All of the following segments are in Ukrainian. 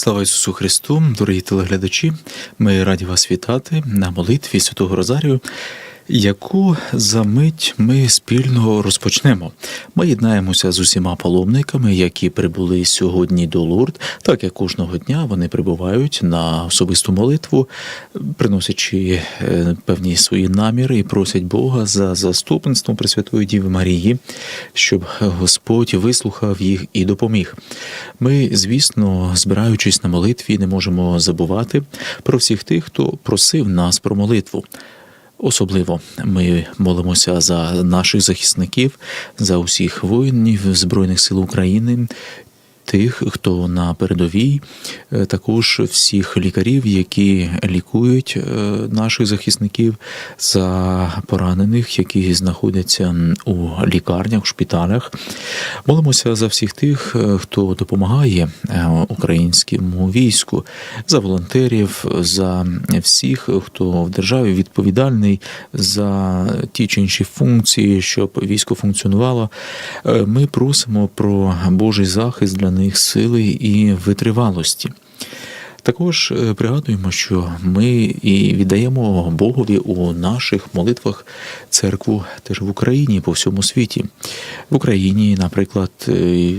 Слава Ісусу Христу, дорогі телеглядачі! Ми раді вас вітати на молитві Святого Розарію, яку за мить ми спільно розпочнемо. Ми єднаємося з усіма паломниками, які прибули сьогодні до Лурд, так як кожного дня вони прибувають на особисту молитву, приносячи е, певні свої наміри і просять Бога за заступництвом Пресвятої Діви Марії, щоб Господь вислухав їх і допоміг. Ми, звісно, збираючись на молитві, не можемо забувати про всіх тих, хто просив нас про молитву. Особливо ми молимося за наших захисників, за усіх воїнів Збройних сил України. Тих, хто на передовій, е, також всіх лікарів, які лікують е, наших захисників, за поранених, які знаходяться у лікарнях, в шпиталях. Молимося за всіх тих, е, хто допомагає українському війську, за волонтерів, за всіх, хто в державі відповідальний за ті чи інші функції, щоб військо функціонувало. Ми просимо про Божий захист для них сили і витривалості. Також е, пригадуємо, що ми і віддаємо Богові у наших молитвах церкву теж в Україні по всьому світі. В Україні, наприклад, е,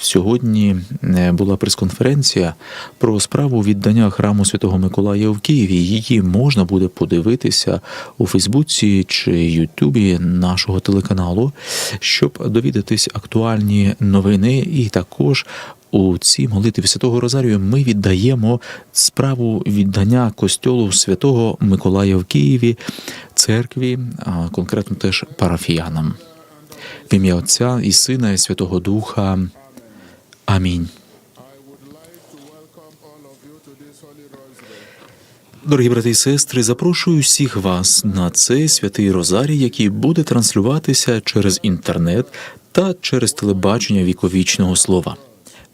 Сьогодні е, була прес-конференція про справу віддання храму Святого Миколая в Києві. Її можна буде подивитися у Фейсбуці чи Ютубі нашого телеканалу, щоб довідатись актуальні новини, і також у цій молитві Святого Розарію ми віддаємо справу віддання костьолу Святого Миколая в Києві, церкві, а конкретно теж парафіянам. В ім'я Отця і Сина, і Святого Духа. Амінь. Дорогі брати і сестри, запрошую всіх вас на цей святий Розарій, який буде транслюватися через інтернет та через телебачення віковічного слова,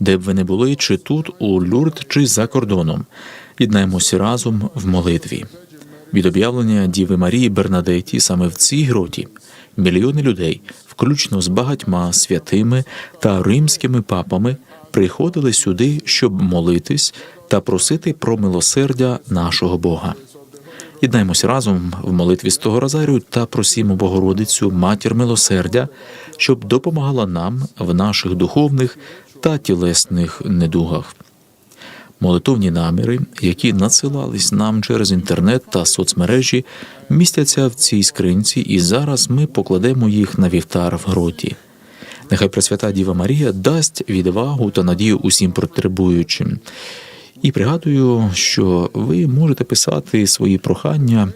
де б ви не були, чи тут, у Люрд, чи за кордоном. Єднаємося разом в молитві. Від об'явлення Діви Марії Бернадеті саме в цій гроті мільйони людей, включно з багатьма святими та римськими папами, приходили сюди, щоб молитись та просити про милосердя нашого Бога. Єднаємося разом в молитві з того Розарію та просімо Богородицю, матір милосердя, щоб допомагала нам в наших духовних та тілесних недугах. Молитовні наміри, які надсилались нам через інтернет та соцмережі, містяться в цій скринці, і зараз ми покладемо їх на вівтар в гроті. Нехай Пресвята Діва Марія дасть відвагу та надію усім потребуючим. І пригадую, що ви можете писати свої прохання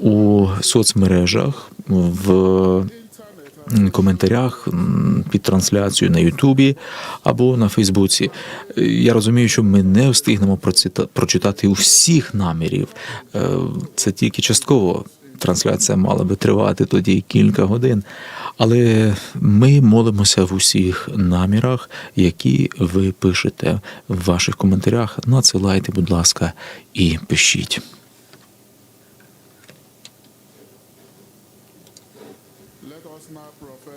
у соцмережах в коментарях під трансляцією на Ютубі або на Фейсбуці. Я розумію, що ми не встигнемо прочитати усіх намірів. Е, це тільки частково. Трансляція мала би тривати тоді кілька годин, але ми молимося в усіх намірах, які ви пишете в ваших коментарях. Надсилайте, будь ласка, і пишіть.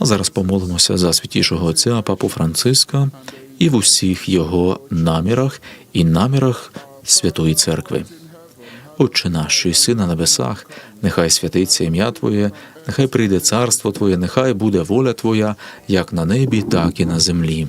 Зараз помолимося за святішого отця Папу Франциска і в усіх його намірах і намірах Святої Церкви. Отче наш, що єси на небесах, нехай святиться ім'я Твоє, нехай прийде царство Твоє, нехай буде воля Твоя, як на небі, так і на землі.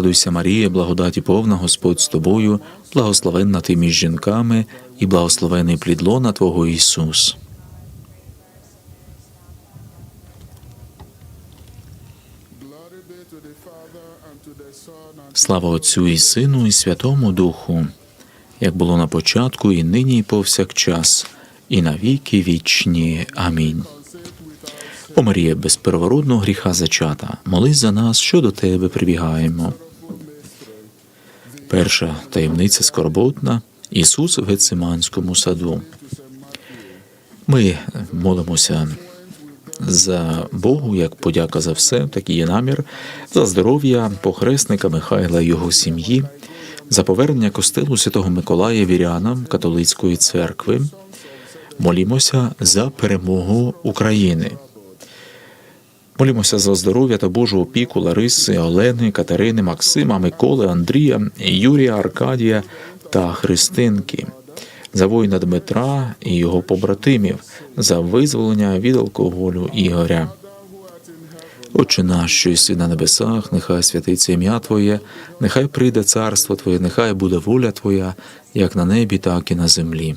Радуйся, Марія, благодаті повна, Господь з тобою, благословенна ти між жінками, і благословений плід лона Твого Ісус. Слава Отцю і Сину, і Святому Духу, як було на початку, і нині, і повсякчас, і на віки вічні. Амінь. О Марія, без первородного гріха зачата, молись за нас, що до тебе прибігаємо. Перша таємниця скорботна Ісус в Гециманському саду. Ми молимося за Богу, як подяка за все, такий є намір, за здоров'я похресника Михайла і його сім'ї, за повернення костелу Святого Миколая вірянам католицької церкви. Молімося за перемогу України. Молімося за здоров'я та Божу опіку Лариси, Олени, Катерини, Максима, Миколи, Андрія, Юрія, Аркадія та Христинки, за воїна Дмитра і його побратимів, за визволення від алкоголю Ігоря. Отче наш, що єси на небесах, нехай святиться ім'я Твоє, нехай прийде царство Твоє, нехай буде воля Твоя, як на небі, так і на землі.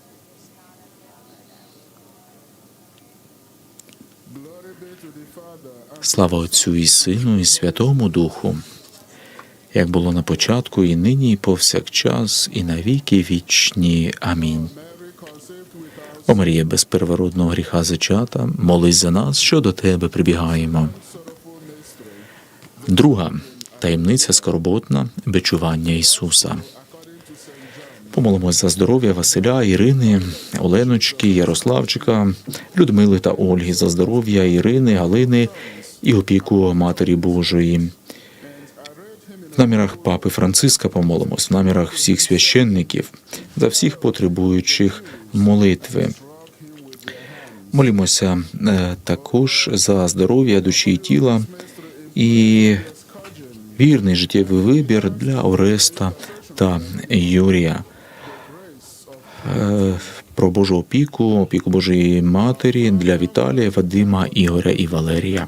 Слава Отцю і Сину, і Святому Духу, як було на початку, і нині, і повсякчас, і на віки вічні. Амінь. О Марія, без первородного гріха зачата, молись за нас, що до тебе прибігаємо. Друга таємниця скорботна бичування Ісуса. Помолимось за здоров'я Василя, Ірини, Оленочки, Ярославчика, Людмили та Ольги, за здоров'я Ірини, Галини і опіку Матері Божої. В намірах папи Франциска помолимось, в намірах всіх священників, за всіх потребуючих молитви. Молімося е, також за здоров'я душі і тіла і вірний життєвий вибір для Ореста та Юрія. Е, Про Божу опіку, опіку Божої Матері для Віталія, Вадима, Ігоря і Валерія.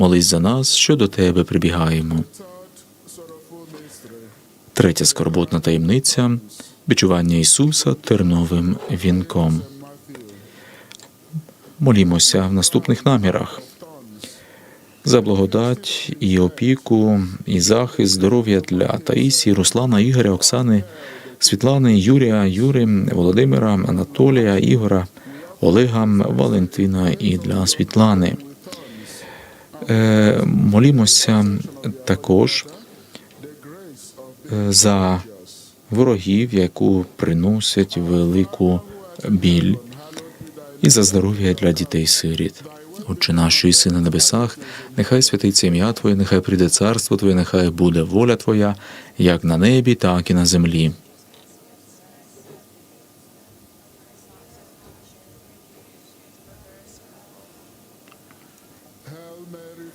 молись за нас, що до тебе прибігаємо. Третя скорботна таємниця бичування Ісуса терновим вінком. Молімося в наступних намірах за благодать і опіку, і захист, здоров'я для Таїсії, Руслана, Ігоря, Оксани, Світлани, Юрія, Юри, Володимира, Анатолія, Ігора, Олега, Валентина і для Світлани. Е, Молімося також е, за ворогів, яку приносять велику біль, і за здоров'я для дітей-сиріт. Отче наш, єси на небесах, нехай святиться ім'я Твоє, нехай прийде царство Твоє, нехай буде воля Твоя, як на небі, так і на землі.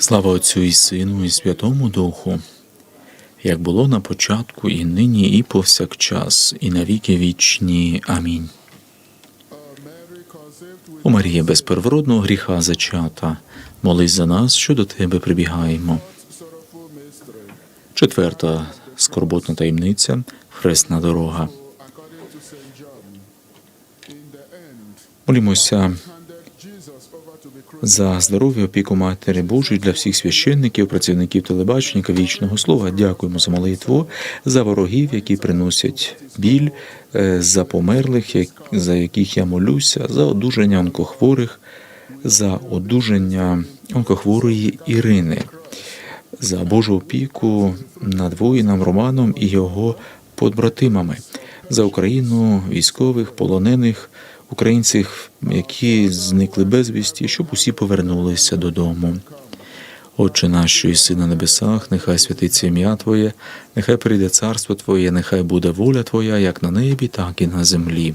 Слава Отцю і Сину, і Святому Духу, як було на початку, і нині, і повсякчас, і на віки вічні. Амінь. О Марія, без первородного гріха зачата, молись за нас, що до Тебе прибігаємо. Четверта скорботна таємниця Хресна дорога. Молімося за здоров'я опіку Матері Божої для всіх священників, працівників телебачення, вічного слова. Дякуємо за молитву, за ворогів, які приносять біль, е, за померлих, за яких я молюся, за одужання онкохворих, за одужання онкохворої Ірини, за Божу опіку над воїном Романом і його подбратимами, за Україну, військових, полонених, українців, які зникли безвісті, щоб усі повернулися додому. Отче наш, що єси на небесах, нехай святиться ім'я Твоє, нехай прийде царство Твоє, нехай буде воля Твоя, як на небі, так і на землі.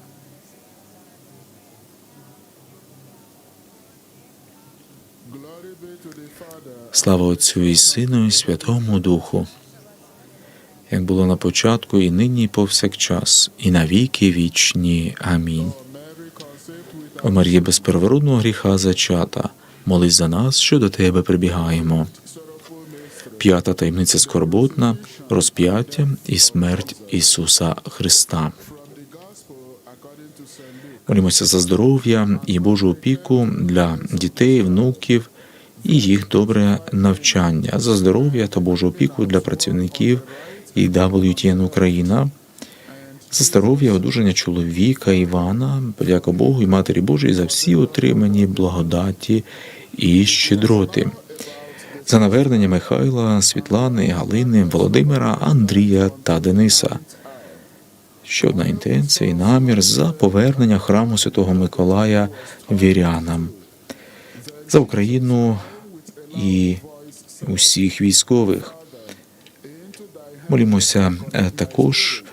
Слава Отцю і Сину, і Святому Духу, як було на початку, і нині, і повсякчас, і на віки вічні. Амінь. О Марія без первородного гріха зачата, молись за нас, що до тебе прибігаємо. П'ята таємниця скорботна, розп'яття і смерть Ісуса Христа. Молімося за здоров'я і Божу опіку для дітей, внуків і їх добре навчання, за здоров'я та Божу опіку для працівників і WTN Україна, за здоров'я одужання чоловіка Івана, подяка Богу і Матері Божій за всі отримані благодаті і щедроти. За навернення Михайла, Світлани, Галини, Володимира, Андрія та Дениса. Ще одна інтенція і намір за повернення храму Святого Миколая вірянам, за Україну і усіх військових. Молімося е, також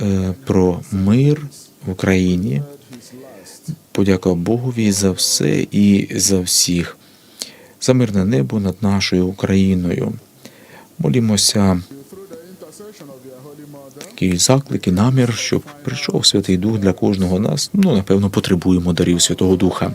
е, про мир в Україні. Подяка Богові за все і за всіх, за мирне небо над нашою Україною. Молімося такий заклик і намір, щоб прийшов Святий Дух для кожного нас. Ну, напевно, потребуємо дарів Святого Духа.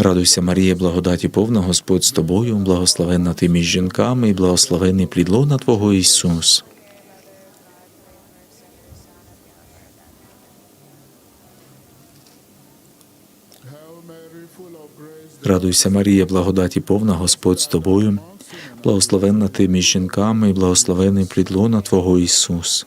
Радуйся, Марія, благодаті повна, Господь з тобою, благословенна ти між жінками, і благословенний плід лона Твого Ісус. Радуйся, Марія, благодаті повна, Господь з тобою, благословенна ти між жінками, і благословений плід Твого Ісус.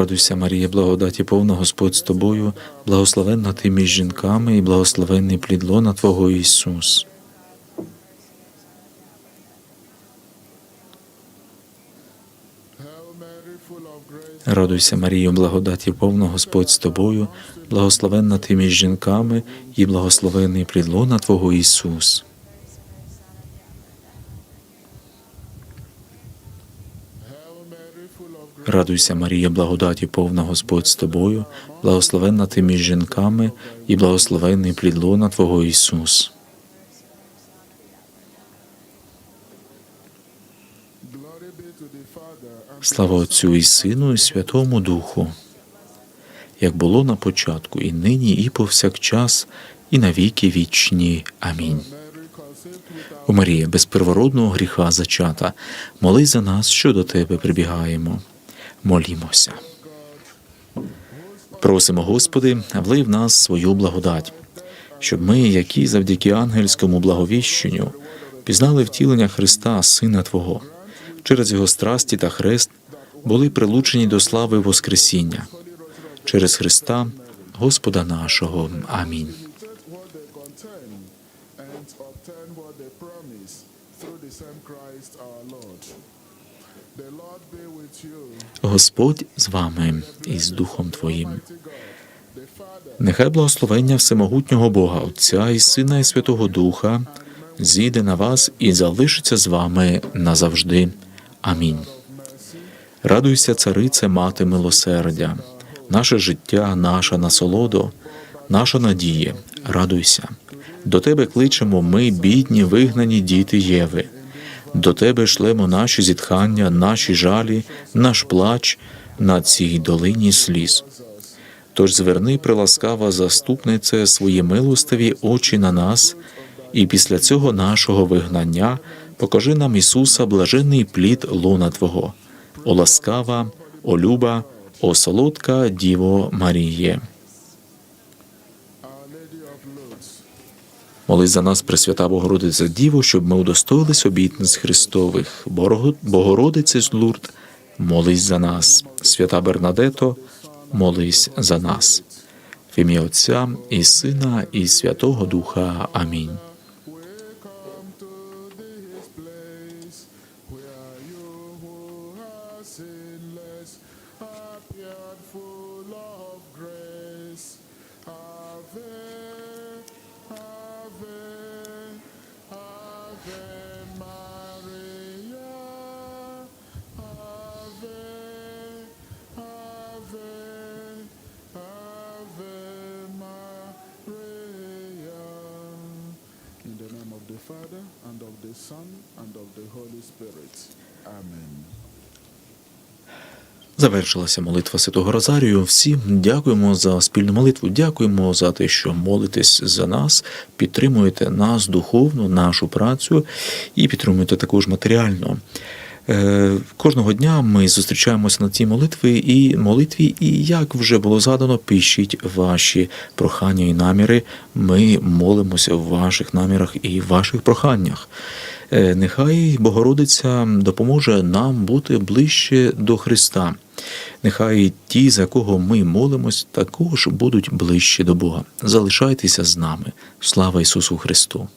Радуйся, Марія, благодаті повна, Господь з тобою, благословенна ти між жінками, і благословенний плід лона Твого Ісус. Радуйся, Марія, благодаті повна, Господь з тобою, благословенна ти між жінками, і благословенний плід лона Твого Ісус. Радуйся, Марія, благодаті повна, Господь з тобою, благословенна ти між жінками, і благословенний плід лона Твого Ісус. Слава Отцю і Сину, і Святому Духу, як було на початку, і нині, і повсякчас, і на віки вічні. Амінь. О Марія, без первородного гріха зачата, молись за нас, що до тебе прибігаємо. Молімося. Просимо, Господи, влий в нас свою благодать, щоб ми, які завдяки ангельському благовіщенню, пізнали втілення Христа, Сина Твого, через Його страсті та хрест були прилучені до слави Воскресіння. Через Христа, Господа нашого. Амінь. Господь з вами і з Духом Твоїм. Нехай благословення Всемогутнього Бога, Отця і Сина і Святого Духа зійде на вас і залишиться з вами назавжди. Амінь. Радуйся, царице, мати милосердя, наше життя, наша насолодо, наша надія. Радуйся. До тебе кличемо ми, бідні, вигнані діти Єви. До тебе шлемо наші зітхання, наші жалі, наш плач на цій долині сліз. Тож зверни, приласкава заступнице, свої милостиві очі на нас, і після цього нашого вигнання покажи нам Ісуса, блаженний плід лона Твого, о ласкава, о люба, о солодка Діво Маріє. Молись за нас, Пресвята Богородиця Діво, щоб ми удостоїлись обітниць Христових. Бого- Богородице з Лурд, молись за нас. Свята Бернадето, молись за нас. В ім'я Отця і Сина, і Святого Духа. Амінь. Of the Son, and of the Holy Spirit. Amen. Завершилася молитва Святого Розарію. Всім дякуємо за спільну молитву. Дякуємо за те, що молитесь за нас, підтримуєте нас духовно, нашу працю і підтримуєте також матеріально. Е, Кожного дня ми зустрічаємося на цій молитві і молитві, і як вже було згадано, пишіть ваші прохання і наміри. Ми молимося в ваших намірах і ваших проханнях. Е, Нехай Богородиця допоможе нам бути ближче до Христа. Нехай ті, за кого ми молимось, також будуть ближче до Бога. Залишайтеся з нами. Слава Ісусу Христу!